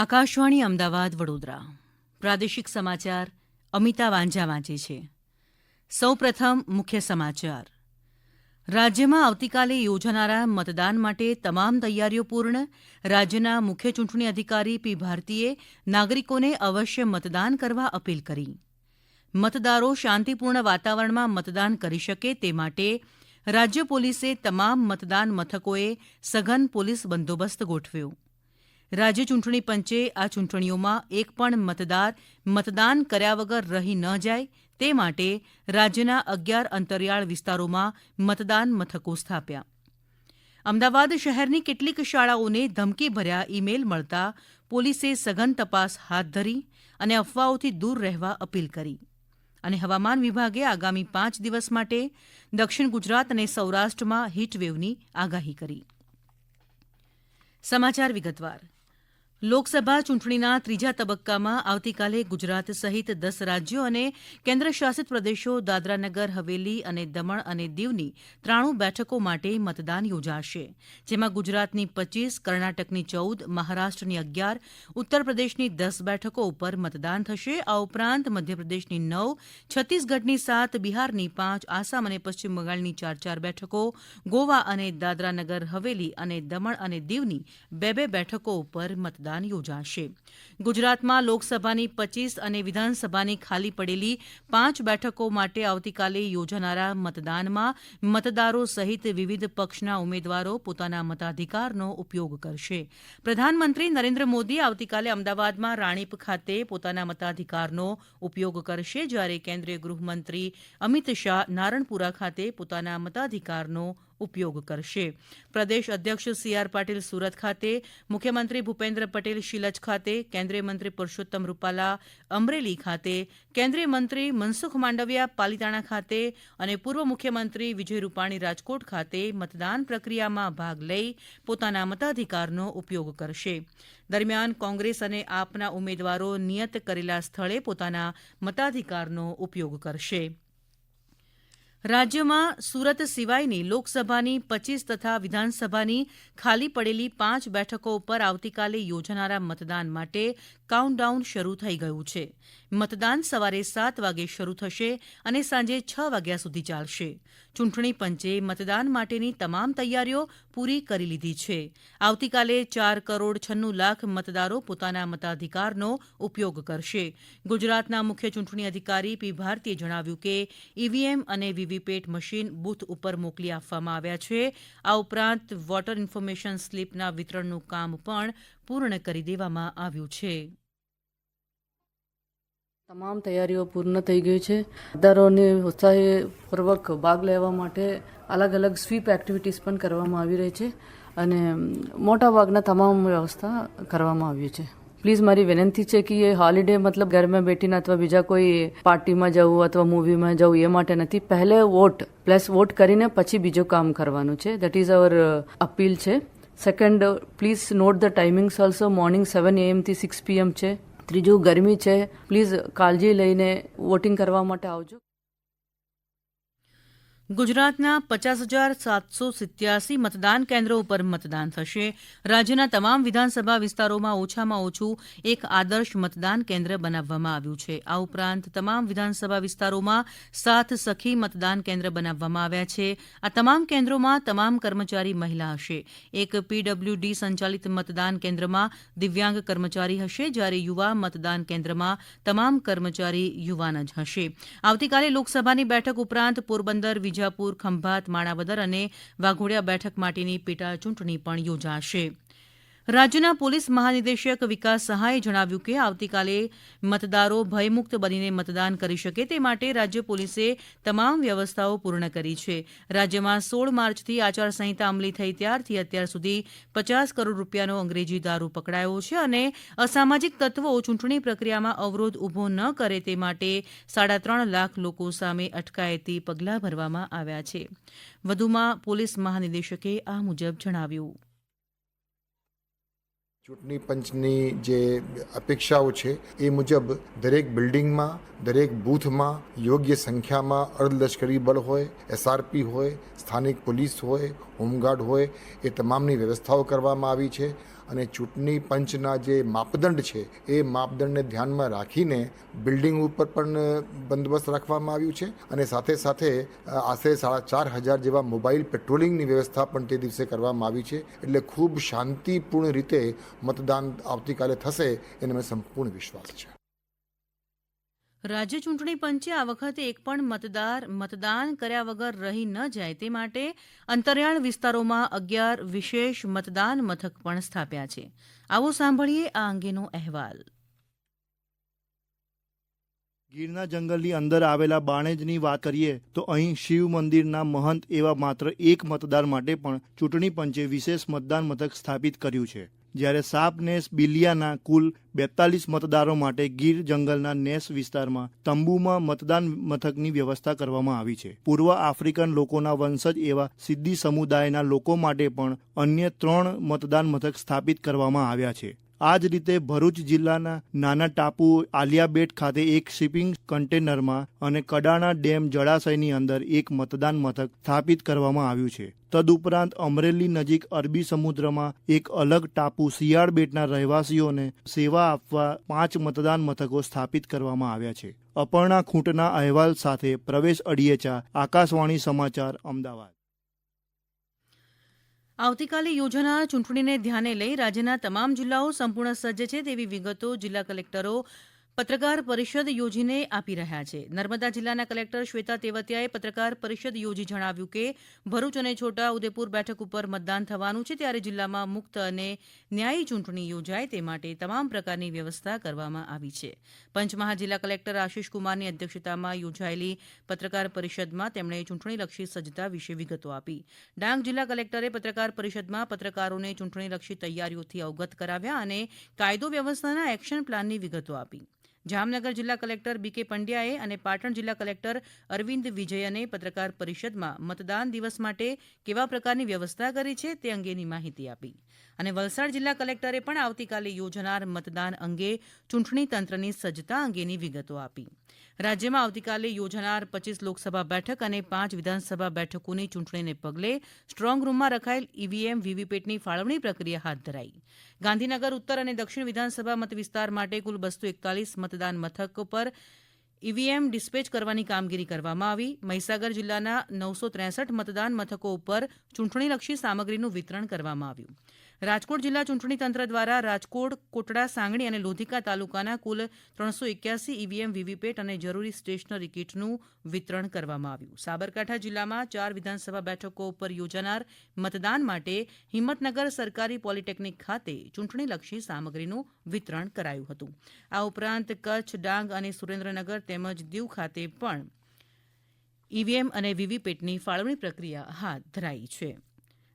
આકાશવાણી અમદાવાદ, વડોદરા. પ્રાદેશિક સમાચાર અમિતા વાંઝા વાંચે છે. સૌપ્રથમ મુખ્ય સમાચાર. રાજ્યમાં આવતીકાલે યોજાનારા મતદાન માટે તમામ તૈયારીઓ પૂર્ણ. રાજ્યના મુખ્ય ચૂંટણી અધિકારી પી ભારતીએ નાગરિકોને અવશ્ય મતદાન કરવા અપીલ કરી. મતદારો શાંતિપૂર્ણ વાતાવરણમાં મતદાન કરી શકે તે માટે રાજ્ય પોલીસે તમામ મતદાન મથકોએ સઘન પોલીસ બંદોબસ્ત ગોઠવ્યો. રાજ્ય ચૂંટણી પંચે આ ચૂંટણીઓમાં એક પણ મતદાર મતદાન કર્યા વગર રહી ન જાય, તે માટે રાજ્યના અગિયાર અંતરિયાળ વિસ્તારોમાં મતદાન મથકો સ્થાપ્યા. અમદાવાદ શહેરની કેટલીક શાળાઓને ધમકીભર્યા ઇમેલ મળતા પોલીસે સઘન તપાસ હાથ ધરી અને અફવાઓથી દૂર રહેવા અપીલ કરી. અને હવામાન વિભાગે આગામી પાંચ દિવસ માટે દક્ષિણ ગુજરાત અને સૌરાષ્ટ્રમાં હીટવેવની આગાહી કરી. સમાચાર વિગતવાર. લોકસભા ચૂંટણીના ત્રીજા તબક્કામાં આવતીકાલે ગુજરાત સહિત દસ રાજ્યો અને કેન્દ્રશાસિત પ્રદેશો દાદરાનગર, હવેલી અને દમણ અને દીવની ત્રાણું બેઠકો માટે મતદાન યોજાશે, જેમાં ગુજરાતની પચીસ, કર્ણાટકની ચૌદ, મહારાષ્ટ્રની અગિયાર ઉત્તર પ્રદેશની દસ બેઠકો ઉપર મતદાન થશે. આ ઉપરાંત મધ્યપ્રદેશની નવ, છત્તીસગઢની સાત, બિહારની પાંચ, આસામ અને પશ્ચિમ બંગાળની ચાર ચાર બેઠકો, ગોવા અને દાદરાનગર, હવેલી અને દમણ અને દીવની બે બે બેઠકો ઉપર મતદાન મતદાન યોજાશે. ગુજરાતમાં લોકસભાની પચીસ અને વિધાનસભાની ખાલી પડેલી પાંચ બેઠકો માટે આવતીકાલે યોજાનારા મતદાનમાં મતદારો સહિત વિવિધ પક્ષના ઉમેદવારો પોતાના મતાધિકારનો ઉપયોગ કરશે. પ્રધાનમંત્રી નરેન્દ્ર મોદી આવતીકાલે અમદાવાદમાં રાણીપ ખાતે પોતાના મતાધિકારનો ઉપયોગ કરશે જ્યારે કેન્દ્રીય ગૃહમંત્રી અમિત શાહ નારણપુરા ખાતે પોતાના મતાધિકારનો ઉપયોગ કરશે. પ્રદેશ અધ્યક્ષ સી આર પાટીલ સુરત ખાતે, મુખ્યમંત્રી ભૂપેન્દ્ર પટેલ શિલજ ખાતે, કેન્દ્રીય મંત્રી પરસોત્તમ રૂપાલા અમરેલી ખાતે, કેન્દ્રીય મંત્રી મનસુખ માંડવિયા પાલીતાણા ખાતે અને પૂર્વ મુખ્યમંત્રી વિજય રૂપાણી રાજકોટ ખાતે મતદાન પ્રક્રિયામાં ભાગ લઈ પોતાના મતાધિકારનો ઉપયોગ કરશે. દરમિયાન કોંગ્રેસ અને આપના ઉમેદવારો નિયત કરેલા સ્થળે પોતાના મતાધિકારનો ઉપયોગ કરશે. રાજ્યમાં સુરત સિવાયની લોકસભાની પચીસ તથા વિધાનસભાની ખાલી પડેલી પાંચ બેઠકો ઉપર આવતીકાલે યોજાનારા મતદાન માટે કાઉન્ટડાઉન શરૂ થઈ ગયું છે. મતદાન સવારે સાત વાગે શરૂ થશે અને સાંજે છ વાગ્યા સુધી ચાલશે. ચૂંટણી પંચે મતદાન માટેની તમામ તૈયારીઓ પૂરી કરી લીધી છે. આવતીકાલે ચાર કરોડ છન્નું લાખ મતદારો પોતાના મતાધિકારનો ઉપયોગ કરશે. ગુજરાતના મુખ્ય ચૂંટણી અધિકારી પી ભારતીએ જણાવ્યું કે ઈવીએમ અને વીવીપેટ મશીન બૂથ ઉપર મોકલી આપવામાં આવ્યા છે. આ ઉપરાંત વોટર ઇન્ફોર્મેશન સ્લીપના વિતરણનું કામ પણ પૂર્ણ કરી દેવામાં આવ્યું છે. તમામ તૈયારીઓ પૂર્ણ થઈ ગઈ છે. મતદારોને ઉત્સાહીપૂર્વક ભાગ લેવા માટે અલગ અલગ સ્વીપ એક્ટિવિટીઝ પણ કરવામાં આવી રહી છે અને મોટા ભાગના તમામ વ્યવસ્થા કરવામાં આવી છે. પ્લીઝ મારી વિનંતી છે કે એ હોલિડે મતલબ ઘરમાં બેઠીને અથવા બીજા કોઈ પાર્ટીમાં જવું અથવા મૂવીમાં જવું એ માટે નથી. પહેલે વોટ પ્લસ વોટ કરીને પછી બીજું કામ કરવાનું છે. દેટ ઇઝ અવર અપીલ છે. Second please note the timings also morning seven એએમથી six PM છે. ત્રીજું ગરમી છે પ્લીઝ કાળજી લઈને વોટિંગ કરવા માટે આવજો. ગુજરાતના પચાસ હજાર સાતસો સિત્યાસી મતદાન કેન્દ્રો ઉપર મતદાન થશે. રાજ્યના તમામ વિધાનસભા વિસ્તારોમાં ઓછામાં ઓછું એક આદર્શ મતદાન કેન્દ્ર બનાવવામાં આવ્યું છે. આ ઉપરાંત તમામ વિધાનસભા વિસ્તારોમાં સાત સખી મતદાન કેન્દ્ર બનાવવામાં આવ્યા છે. આ તમામ કેન્દ્રોમાં તમામ કર્મચારી મહિલા હશે. એક પીડબ્લ્યુડી સંચાલિત મતદાન કેન્દ્રમાં દિવ્યાંગ કર્મચારી હશે, જ્યારે યુવા મતદાન કેન્દ્રમાં તમામ કર્મચારી યુવાન જ હશે. આવતીકાલે લોકસભાની બેઠક ઉપરાંત પોરબંદર, વિજય વિજાપુર ખંભાત માણાવદર અને વાઘોડિયા બેઠક માટેની પેટા ચૂંટણી પણ યોજાશે. રાજ્યના પોલીસ મહાનિદેશક વિકાસ સહાયે જણાવ્યું કે આવતીકાલે મતદારો ભયમુક્ત બનીને મતદાન કરી શકે તે માટે રાજ્ય પોલીસે તમામ વ્યવસ્થાઓ પૂર્ણ કરી છે. રાજ્યમાં સોળ માર્ચથી આચારસંહિતા અમલી થઈ ત્યારથી અત્યાર સુધી પચાસ કરોડ રૂપિયાનો અંગ્રેજી દારૂ પકડાયો છે અને અસામાજિક તત્વો ચૂંટણી પ્રક્રિયામાં અવરોધ ઊભો ન કરે તે માટે સાડા ત્રણ લાખ લોકો સામે અટકાયતી પગલાં ભરવામાં આવ્યા છે. વધુમાં પોલીસ મહાનિદેશકે આ મુજબ જણાવ્યું. ચૂંટણી પંચની જે અપેક્ષાઓ છે એ મુજબ દરેક બિલ્ડિંગમાં, દરેક બૂથમાં યોગ્ય સંખ્યામાં અર્ધલશ્કરી બળ હોય એસઆરપી હોય, સ્થાનિક પોલીસ હોય, હોમગાર્ડ હોય એ તમામની વ્યવસ્થાઓ કરવામાં આવી છે. અને ચૂંટણી પંચના જે માપદંડ છે, એ માપદંડને ધ્યાનમાં રાખીને બિલ્ડિંગ ઉપર પણ બંદોબસ્ત રાખવામાં આવ્યું છે અને સાથે સાથે આશરે સાડા ચાર હજાર જેવા મોબાઈલ પેટ્રોલિંગની વ્યવસ્થા પણ તે દિવસે કરવામાં આવી છે. એટલે ખૂબ શાંતિપૂર્ણ રીતે મતદાન આવતીકાલે થશે, એને મને સંપૂર્ણ વિશ્વાસ છે. રાજ્ય ચૂંટણી પંચે આ વખતે એક પણ મતદાર મતદાન કર્યા વગર રહી ન જાય તે માટે અંતરિયાળ વિસ્તારોમાં અગિયાર વિશેષ મતદાન મથક પણ સ્થાપ્યા છે. આવો સાંભળીએ આ અંગેનો અહેવાલ. ગીરના જંગલની અંદર આવેલા બાણેજની વાત કરીએ તો અહીં શિવ મંદિરના મહંત એવા માત્ર એક મતદાર માટે પણ ચૂંટણી પંચે વિશેષ મતદાન મથક સ્થાપિત કર્યું છે. જ્યારે સાપ નેસ બિલિયાના કુલ બેતાલીસ મતદારો માટે ગીર જંગલના નેસ વિસ્તારમાં તંબુમાં મતદાન મથકની વ્યવસ્થા કરવામાં આવી છે. પૂર્વ આફ્રિકન લોકોના વંશજ એવા સિદ્ધિ સમુદાયના લોકો માટે પણ અન્ય ત્રણ મતદાન મથક સ્થાપિત કરવામાં આવ્યા છે. આ જ રીતે ભરૂચ જિલ્લાના નાના ટાપુ આલિયાબેટ ખાતે એક શિપિંગ કન્ટેનરમાં અને કડાણા ડેમ જળાશયની અંદર એક મતદાન મથક સ્થાપિત કરવામાં આવ્યું છે. તદુપરાંત અમરેલી નજીક અરબી સમુદ્રમાં એક અલગ ટાપુ શિયાળ બેટના રહેવાસીઓને સેવા આપવા પાંચ મતદાન મથકો સ્થાપિત કરવામાં આવ્યા છે. અપર્ણા ખૂંટના અહેવાલ સાથે પ્રવેશ અડિયેચા, આકાશવાણી સમાચાર, અમદાવાદ. આવતીકાલે યોજાનાર ચૂંટણીને ધ્યાને લઈ રાજ્યના તમામ જિલ્લાઓ સંપૂર્ણ સજ્જ છે તેવી વિગતો જિલ્લા કલેક્ટરો પત્રકાર પરિષદ યોજીને આપી રહ્યા છે. નર્મદા જિલ્લાના કલેક્ટર શ્વેતા તેવતિયાએ પત્રકાર પરિષદ યોજી જણાવ્યું કે, ભરૂચ અને છોટા ઉદેપુર બેઠક ઉપર મતદાન થવાનું છે ત્યારે જિલ્લામાં મુક્ત અને ન્યાયી ચૂંટણી યોજાય તે માટે તમામ પ્રકારની વ્યવસ્થા કરવામાં આવી છે. પંચમહાલ જિલ્લા કલેક્ટર આશિષ કુમારની અધ્યક્ષતામાં યોજાયેલી પત્રકાર પરિષદમાં તેમણે ચૂંટણીલક્ષી સજ્જતા વિશે વિગતો આપી. ડાંગ જિલ્લા કલેક્ટરે પત્રકાર પરિષદમાં પત્રકારોને ચૂંટણીલક્ષી તૈયારીઓથી અવગત કરાવ્યા અને કાયદો વ્યવસ્થાના એક્શન પ્લાનની વિગતો આપી. જામનગર જિલ્લા કલેક્ટર બીકે પંડ્યાએ અને પાટણ જિલ્લા કલેક્ટર અરવિંદ વિજયને પત્રકાર પરિષદમાં મતદાન દિવસ માટે કેવા પ્રકારની વ્યવસ્થા કરી છે તે અંગેની માહિતી આપી. અને વલસાડ જિલ્લા કલેક્ટરે પણ આવતીકાલે યોજાનાર મતદાન અંગે ચૂંટણી તંત્રની સજ્જતા અંગેની વિગતો આપી. રાજ્યમાં આવતીકાલે યોજાનાર પચીસ લોકસભા બેઠક અને પાંચ વિધાનસભા બેઠકોની ચૂંટણીને પગલે સ્ટ્રોંગરૂમમાં રખાયેલ ઈવીએમ, વીવીપેટની ફાળવણી પ્રક્રિયા હાથ ધરાઈ. ગાંધીનગર ઉત્તર અને દક્ષિણ વિધાનસભા મત વિસ્તાર માટે કુલ બસો એકતાલીસ મતદાન મથક પર ઈવીએમ ડિસ્પેચ કરવાની કામગીરી કરવામાં આવી. મહીસાગર જિલ્લાના નવસો ત્રેસઠ મતદાન મથકો ઉપર ચૂંટણીલક્ષી સામગ્રીનું વિતરણ કરવામાં આવ્યું. રાજકોટ જિલ્લા ચૂંટણી તંત્ર દ્વારા રાજકોટ, કોટડા, સાંગણી અને લોધિકા તાલુકાના કુલ ત્રણસો એક્યાસી ઈવીએમ વીવીપેટ અને જરૂરી સ્ટેશનરી કીટનું વિતરણ કરવામાં આવ્યું. સાબરકાંઠા જિલ્લામાં ચાર વિધાનસભા બેઠકો ઉપર યોજાનાર મતદાન માટે હિંમતનગર સરકારી પોલિટેકનિક ખાતે ચૂંટણીલક્ષી સામગ્રીનું વિતરણ કરાયું હતું. આ ઉપરાંત કચ્છ, ડાંગ અને સુરેન્દ્રનગર તેમજ દીવ ખાતે પણ ઈવીએમ અને વીવીપેટની ફાળવણી પ્રક્રિયા હાથ ધરાઈ છે.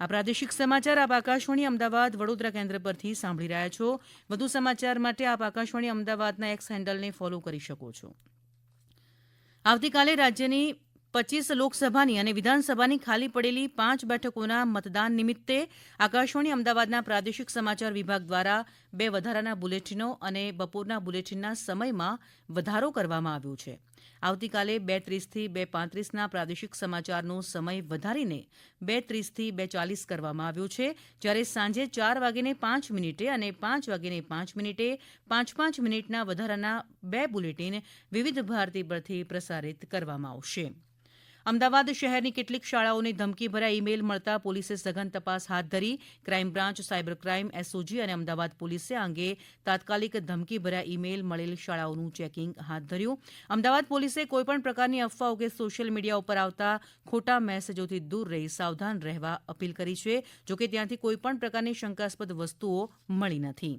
આ પ્રાદેશિક સમાચાર આપ આકાશવાણી અમદાવાદ વડોદરા કેન્દ્ર પરથી સાંભળી રહ્યા છો. વધુ સમાચાર માટે આપ આકાશવાણી અમદાવાદના એક્સ હેન્ડલને ફોલો કરી શકો છો. આવતીકાલે રાજ્યની પચીસ લોકસભાની અને વિધાનસભાની ખાલી પડેલી પાંચ બેઠકોના મતદાન નિમિત્તે આકાશવાણી અમદાવાદના પ્રાદેશિક સમાચાર વિભાગ દ્વારા બે વધારાના બુલેટિનો અને બપોરના બુલેટિનના સમયમાં વધારો કરવામાં આવ્યો છે. આવતીકાલે બે ત્રીસથી બે પાંત્રીસના પ્રાદેશિક સમાચારનો સમય વધારીને બે ત્રીસથી બે ચાલીસ કરવામાં આવ્યો છે. જ્યારે સાંજે ચાર વાગીને પાંચ મિનિટે અને પાંચ વાગીને પાંચ મિનિટે પાંચ પાંચ મિનિટના વધારાના બે બુલેટિન વિવિધ ભારતી પરથી પ્રસારિત કરવામાં આવશે. અમદાવાદ શહેરની કેટલીક શાળાઓને ધમકીભર્યા ઇમેલ મળતા પોલીસે સઘન તપાસ હાથ ધરી crime branch, cyber crime, SOG અને અમદાવાદ પોલીસે આ અંગે તાત્કાલિક ધમકીભર્યા ઇમેલ મળેલ શાળાઓનું ચેકિંગ હાથ ધર્યું. અમદાવાદ પોલીસે કોઈપણ પ્રકારની અફવાઓ કે સોશિયલ મીડિયા ઉપર આવતા ખોટા મેસેજોથી દૂર રહી સાવધાન રહેવા અપીલ કરી છે, જોકે ત્યાંથી કોઈપણ પ્રકારની શંકાસ્પદ વસ્તુઓ મળી નથી.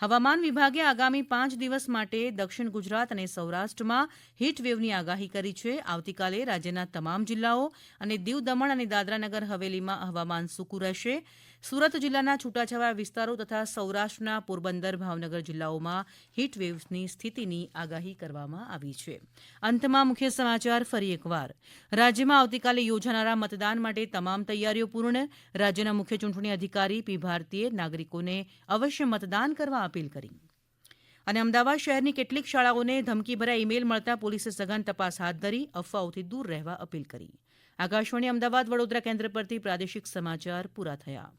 હવામાન વિભાગે આગામી પાંચ દિવસ માટે દક્ષિણ ગુજરાત અને સૌરાષ્ટ્રમાં હીટવેવની આગાહી કરી છે. આવતીકાલે રાજ્યના તમામ જિલ્લાઓ અને દીવ દમણ અને દાદરાનગર હવેલીમાં હવામાન સૂકું રહેશે. સુરત જિલ્લાના છૂટાછવાયા વિસ્તારો તથા સૌરાષ્ટ્રના પોરબંદર, ભાવનગર જિલ્લાઓમાં હીટવેવ્સની સ્થિતિની આગાહી કરવામાં આવી છે. અંતમાં મુખ્ય સમાચાર ફરી એકવાર. રાજ્યમાં આવતીકાલે યોજાનારા મતદાન માટે તમામ તૈયારીઓ પૂર્ણ. રાજ્યના મુખ્ય ચૂંટણી અધિકારી પી. ભારતીએ નાગરિકોને અવશ્ય મતદાન કરવા અપીલ કરી. અને અમદાવાદ શહેરની કેટલીક શાળાઓને ધમકીભર્યા ઇમેલ મળતા પોલીસે સઘન તપાસ હાથ ધરી, અફવાઓથી દૂર રહેવા અપીલ કરી. આકાશવાણી અમદાવાદ વડોદરા કેન્દ્ર પરથી પ્રાદેશિક સમાચાર પૂરા થયા.